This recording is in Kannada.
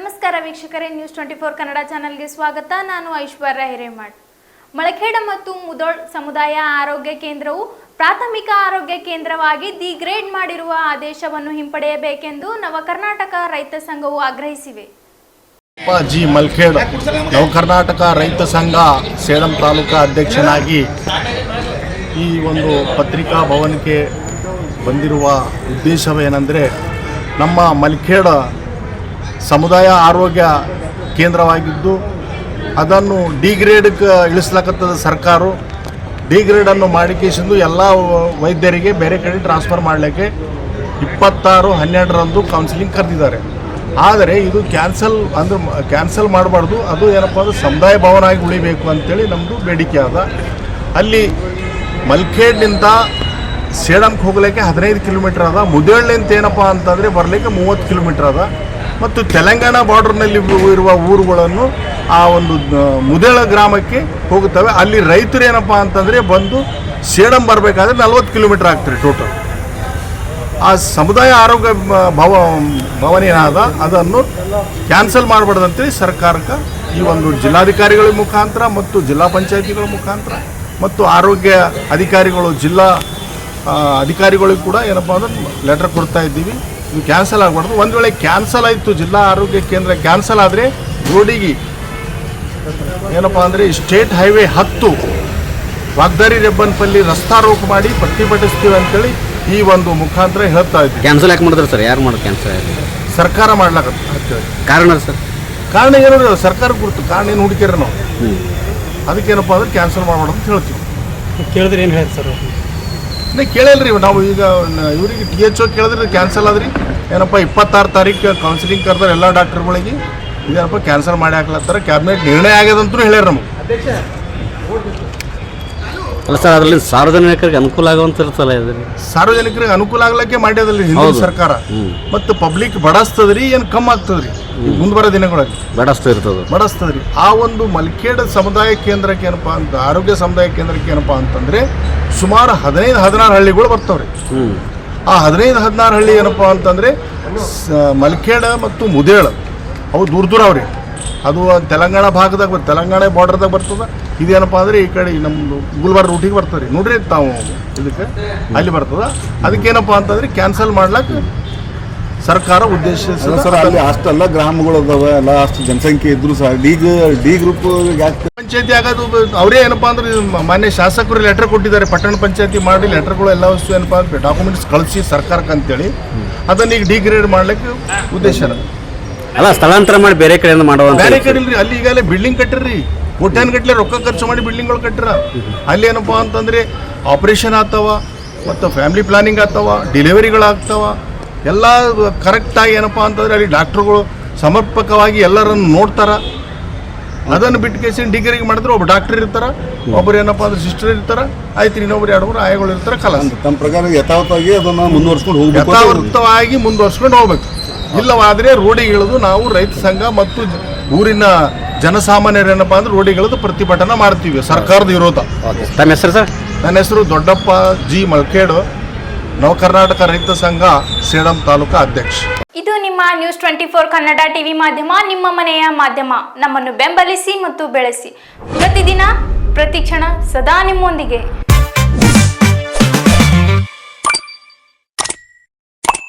ನಮಸ್ಕಾರ ವೀಕ್ಷಕರೇ ನ್ಯೂಸ್ ಟ್ವೆಂಟಿ ಫೋರ್ ಕನ್ನಡ ಚಾನೆಲ್ಗೆ ಸ್ವಾಗತ. ನಾನು ಐಶ್ವರ್ಯ ಹಿರೇಮಠ್. ಮಳಖೇಡ ಮತ್ತು ಮುದೋಳ್ ಸಮುದಾಯ ಆರೋಗ್ಯ ಕೇಂದ್ರವು ಪ್ರಾಥಮಿಕ ಆರೋಗ್ಯ ಕೇಂದ್ರವಾಗಿ ದಿ ಗ್ರೇಡ್ ಮಾಡಿರುವ ಆದೇಶವನ್ನು ಹಿಂಪಡೆಯಬೇಕೆಂದು ನವ ಕರ್ನಾಟಕ ರೈತ ಸಂಘವು ಆಗ್ರಹಿಸಿವೆ. ಜಿ ಮಲ್ಖೇಡ್, ನವ ಕರ್ನಾಟಕ ರೈತ ಸಂಘ ಸೇಡಂ ತಾಲೂಕಾ ಅಧ್ಯಕ್ಷನಾಗಿ ಈ ಒಂದು ಪತ್ರಿಕಾ ಭವನಕ್ಕೆ ಬಂದಿರುವ ಉದ್ದೇಶವೇನೆಂದರೆ ನಮ್ಮ ಮಲ್ಖೇಡ್ ಸಮುದಾಯ ಆರೋಗ್ಯ ಕೇಂದ್ರವಾಗಿದ್ದು ಅದನ್ನು ಡಿಗ್ರೇಡ್ಗೆ ಇಳಿಸ್ಲಕತ್ತದ ಸರ್ಕಾರ. ಡಿಗ್ರೇಡನ್ನು ಮಾಡಿಕೇಸಿಂದು ಎಲ್ಲ ವೈದ್ಯರಿಗೆ ಬೇರೆ ಕಡೆ ಟ್ರಾನ್ಸ್ಫರ್ ಮಾಡಲಿಕ್ಕೆ ಇಪ್ಪತ್ತಾರು, ಹನ್ನೆರಡರಂದು ಕೌನ್ಸಿಲಿಂಗ್ ಕರೆದಿದ್ದಾರೆ. ಆದರೆ ಇದು ಕ್ಯಾನ್ಸಲ್ ಅಂದ್ರೆ ಕ್ಯಾನ್ಸಲ್ ಮಾಡಬಾರ್ದು. ಅದು ಏನಪ್ಪ ಅಂದ್ರೆ ಸಮುದಾಯ ಭವನ ಆಗಿ ಉಳಿಬೇಕು ಅಂತೇಳಿ ನಮ್ಮದು ಬೇಡಿಕೆ ಅದ ಅಲ್ಲಿ ಮಲ್ಕೇಡ್ನಿಂದ ಸೇಡಂಗೆ ಹೋಗ್ಲಿಕ್ಕೆ ಹದಿನೈದು ಕಿಲೋಮೀಟರ್ ಅದ ಮುದೇಳ್ಳಿಂದ ಏನಪ್ಪ ಅಂತಂದರೆ ಬರಲಿಕ್ಕೆ ಮೂವತ್ತು ಕಿಲೋಮೀಟರ್ ಅದ ಮತ್ತು ತೆಲಂಗಾಣ ಬಾರ್ಡರ್ನಲ್ಲಿ ಇರುವ ಊರುಗಳನ್ನು ಆ ಒಂದು ಮುದೇಳ ಗ್ರಾಮಕ್ಕೆ ಹೋಗುತ್ತವೆ. ಅಲ್ಲಿ ರೈತರು ಏನಪ್ಪ ಅಂತಂದರೆ ಬಂದು ಸೇಡಂ ಬರಬೇಕಾದ್ರೆ ನಲ್ವತ್ತು ಕಿಲೋಮೀಟರ್ ಆಗ್ತಾರೆ ಟೋಟಲ್ ಆ ಸಮುದಾಯ ಆರೋಗ್ಯ ಭವ, ಭವನ ಏನಾದ, ಅದನ್ನು ಕ್ಯಾನ್ಸಲ್ ಮಾಡಬಾರ್ದಂತೇಳಿ ಸರ್ಕಾರಕ್ಕೆ ಈ ಒಂದು ಜಿಲ್ಲಾಧಿಕಾರಿಗಳ ಮುಖಾಂತರ ಮತ್ತು ಜಿಲ್ಲಾ ಪಂಚಾಯತಿಗಳ ಮುಖಾಂತರ ಮತ್ತು ಆರೋಗ್ಯ ಅಧಿಕಾರಿಗಳು, ಜಿಲ್ಲಾ ಅಧಿಕಾರಿಗಳಿಗೂ ಕೂಡ ಏನಪ್ಪ ಅಂದ್ರೆ ಲೆಟರ್ ಕೊಡ್ತಾ ಇದ್ದೀವಿ. ಇದು ಕ್ಯಾನ್ಸಲ್ ಆಗಬಾರ್ದು. ಒಂದು ವೇಳೆ ಕ್ಯಾನ್ಸಲ್ ಆಯಿತು ಜಿಲ್ಲಾ ಆರೋಗ್ಯ ಕೇಂದ್ರ ಕ್ಯಾನ್ಸಲ್ ಆದರೆ ರೋಡಿಗೆ ಏನಪ್ಪ ಅಂದರೆ ಸ್ಟೇಟ್ ಹೈವೇ ಹತ್ತು ವಾಗ್ದಾರಿ ರೆಬ್ಬನ್ಪಲ್ಲಿ ರಸ್ತಾ ರೋಕ್ ಮಾಡಿ ಪ್ರತಿಭಟಿಸ್ತೀವಿ ಅಂತೇಳಿ ಈ ಒಂದು ಮುಖಾಂತರ ಹೇಳ್ತಾ ಇದ್ದೀವಿ. ಕ್ಯಾನ್ಸಲ್ ಯಾಕೆ ಮಾಡಿದ್ರೆ ಸರ್? ಯಾರು ಮಾಡೋದು ಕ್ಯಾನ್ಸಲ್ ಸರ್ಕಾರ ಮಾಡ್ಲಾಕತ್ತ. ಕಾರಣ ಸರ್? ಕಾರಣ ಏನು ಸರ್ಕಾರ ಗುರುತು ಕಾರಣ ಏನು ಹುಡುಕಿರ ನಾವು? ಅದಕ್ಕೇನಪ್ಪ ಅಂದ್ರೆ ಕ್ಯಾನ್ಸಲ್ ಮಾಡಬಾರ್ದು ಅಂತ ಹೇಳ್ತೀವಿ. ಕೇಳಿದ್ರೆ ಏನು ಹೇಳ್ತಾರೆ ಸರ್ ಇನ್ನು ಕೇಳಲ್ರಿ ನಾವು ಈಗ ಇವ್ರಿಗೆ ಟಿ ಎಚ್ ಓ ಕೇಳಿದ್ರೆ ಕ್ಯಾನ್ಸಲ್ ಆದ್ರಿ. ಏನಪ್ಪ ಇಪ್ಪತ್ತಾರು ತಾರೀಕು ಕೌನ್ಸಿಲಿಂಗ್ ಕರೆದ್ರೆ ಎಲ್ಲ ಡಾಕ್ಟರ್ಗಳಿಗೆ ಇದೇನಪ್ಪ ಕ್ಯಾನ್ಸಲ್ ಮಾಡಿ ಹಾಕ್ಲತ್ತಾರ ಕ್ಯಾಬಿನೆಟ್ ನಿರ್ಣಯ ಆಗ್ಯದಂತೂ ಹೇಳ್ಯಾರ ನಮಗೆ. ಅಲ್ಲ ಸರ್ ಅದರಲ್ಲಿ ಸಾರ್ವಜನಿಕರಿಗೆ ಅನುಕೂಲ ಆಗುವಂತ ಇರ್ತಲ್ಲ ಇದು? ಸಾರ್ವಜನಿಕರಿಗೆ ಅನುಕೂಲ ಆಗ್ಲಕ್ಕೆ ಮಾಡ್ಯದಲ್ಲಿ ಹಿಂದಿನ ಹೌದು. ಸರ್ಕಾರ. ಮತ್ತು ಪಬ್ಲಿಕ್ ಬಡಸ್ತದ್ರಿ ಏನು ಕಮ್ಮಿ ಆಗ್ತದ್ರಿ. ಮುಂದೆ ಬರೋ ದಿನಗಳಲ್ಲಿ. ಬಡಸ್ತಾ ಇರ್ತದೆ. ಬಡಸ್ತದ್ರಿ ಆ ಒಂದು ಮಲ್ಕೇಡ ಸಮುದಾಯ ಕೇಂದ್ರಕ್ಕೆ ಏನಪ್ಪ ಅಂತ ಆರೋಗ್ಯ ಸಮುದಾಯ ಕೇಂದ್ರಕ್ಕೆ ಏನಪ್ಪ ಅಂತಂದ್ರೆ ಸುಮಾರು ಹದಿನೈದು ಹದಿನಾರು ಹಳ್ಳಿಗಳು ಬರ್ತಾವ್ರಿ. ಆ ಹದಿನೈದು ಹದಿನಾರು ಹಳ್ಳಿ ಏನಪ್ಪ ಅಂತಂದ್ರೆ ಮಲ್ಕೇಡ ಮತ್ತು ಮುದೇಳ ಅವು ದೂರ ದೂರ ಅವ್ರಿ. ಅದು ತೆಲಂಗಾಣ ಭಾಗದಾಗ ಬರ್ತದೆ ತೆಲಂಗಾಣ ಬಾರ್ಡರ್ದಾಗ ಬರ್ತದ. ಇದೇನಪ್ಪ ಅಂದ್ರೆ ಈ ಕಡೆ ನಮ್ಮದು ಗುಲ್ಬರ್ಗ ರೂಟಿಗೆ ಬರ್ತದೆ ನೋಡ್ರಿ ತಾವು ಇದಕ್ಕೆ ಅಲ್ಲಿ ಬರ್ತದ. ಅದಕ್ಕೇನಪ್ಪ ಅಂತಂದ್ರೆ ಕ್ಯಾನ್ಸಲ್ ಮಾಡ್ಲಕ್ಕೆ ಸರ್ಕಾರ ಉದ್ದೇಶ ಸರ್ ಅಲ್ಲಿ ಅಷ್ಟೆಲ್ಲ ಗ್ರಾಮಗಳು ಅದಾವ ಎಲ್ಲ ಅಷ್ಟು ಜನಸಂಖ್ಯೆ ಇದ್ರು ಸಹ ಡಿ ಡಿ ಗ್ರೂಪ್ ಯಾಕೆ ಪಂಚಾಯತಿ ಆಗೋದು ಅವರೇ ಏನಪ್ಪ ಅಂದ್ರೆ ಮಾನ್ಯ ಶಾಸಕರು ಲೆಟರ್ ಕೊಟ್ಟಿದ್ದಾರೆ ಪಟ್ಟಣ ಪಂಚಾಯತಿ ಮಾಡಿ ಲೆಟರ್ಗಳು ಎಲ್ಲ ವಸ್ತು ಏನಪ್ಪ ಅಂದ್ರೆ ಡಾಕ್ಯುಮೆಂಟ್ಸ್ ಕಳಿಸಿ ಸರ್ಕಾರಕ್ಕೆ ಅಂತೇಳಿ ಅದನ್ನ ಈಗ ಡಿಗ್ರೇಡ್ ಮಾಡ್ಲಿಕ್ಕೆ ಉದ್ದೇಶ ಅಲ್ಲ ಸ್ಥಳಾಂತರ ಮಾಡಿ ಬೇರೆ ಕಡೆಯಿಂದ ಮಾಡೋ ಬೇರೆ ಕಡೆ ಇಲ್ರಿ ಅಲ್ಲಿ ಈಗಲೇ ಬಿಲ್ಡಿಂಗ್ ಕಟ್ಟಿರ್ರಿ. ಕೋಟ್ಯಾನ್ ಗಟ್ಟಲೆ ರೊಕ್ಕ ಖರ್ಚು ಮಾಡಿ ಬಿಲ್ಡಿಂಗ್ಗಳು ಕಟ್ಟಿರ. ಅಲ್ಲಿ ಏನಪ್ಪಾ ಅಂತಂದ್ರೆ ಆಪರೇಷನ್ ಆಗ್ತಾವ ಮತ್ತು ಫ್ಯಾಮಿಲಿ ಪ್ಲಾನಿಂಗ್ ಆಗ್ತಾವ ಡೆಲಿವರಿಗಳಾಗ್ತಾವ ಎಲ್ಲ ಕರೆಕ್ಟಾಗಿ ಏನಪ್ಪ ಅಂತಂದರೆ ಅಲ್ಲಿ ಡಾಕ್ಟ್ರುಗಳು ಸಮರ್ಪಕವಾಗಿ ಎಲ್ಲರನ್ನು ನೋಡ್ತಾರ. ಅದನ್ನು ಬಿಟ್ಟು ಕೇಸಿನ ಡಿಗ್ರಿಗೆ ಮಾಡಿದ್ರೆ ಒಬ್ಬ ಡಾಕ್ಟರ್ ಇರ್ತಾರ ಒಬ್ಬರು ಏನಪ್ಪ ಅಂದ್ರೆ ಸಿಸ್ಟರ್ ಇರ್ತಾರ ಆಯ್ತು ಇನ್ನೊಬ್ರು ಎರಡು ಮೂರು ಆಯಗಳು ಇರ್ತಾರೆ ಕಲ ತಮ್ಮ ಪ್ರಕಾರ ಯಥಾವತ್ತಾಗಿ ಅದನ್ನು ಮುಂದುವರ್ಸ್ಕೊಂಡು ಹೋಗ್ಬೇಕು ಯಥಾವತ್ತವಾಗಿ ಯಥಾವೃತವಾಗಿ ಮುಂದುವರ್ಸ್ಕೊಂಡು ಹೋಗ್ಬೇಕು. ಇಲ್ಲವಾದರೆ ರೋಡಿಗೆ ಇಳಿದು ನಾವು ರೈತ ಸಂಘ ಮತ್ತು ಊರಿನ ಜನಸಾಮಾನ್ಯರು ಏನಪ್ಪ ಅಂದ್ರೆ ರೋಡಿಗೆ ಇಳಿದು ಪ್ರತಿಭಟನೆ ಮಾಡ್ತೀವಿ ಸರ್ಕಾರದ ವಿರೋಧ. ತಮ್ಮ ಹೆಸರು ಸರ್? ನನ್ನ ಹೆಸರು ದೊಡ್ಡಪ್ಪ ಜಿ ಮಲ್ಕೇಡು. ನವ ಕರ್ನಾಟಕ ರೈತ ಸಂಘ ಸೇಡಂ ತಾಲೂಕಾ ಅಧ್ಯಕ್ಷ. ಇದು ನಿಮ್ಮ news twenty four Kannada TV ಮಾಧ್ಯಮ, ನಿಮ್ಮ ಮನೆಯ ಮಾಧ್ಯಮ. ನಮ್ಮನ್ನು ಬೆಂಬಲಿಸಿ ಮತ್ತು ಬೆಳೆಸಿ. ಪ್ರತಿದಿನ ಪ್ರತಿಕ್ಷಣ ಸದಾ ನಿಮ್ಮೊಂದಿಗೆ.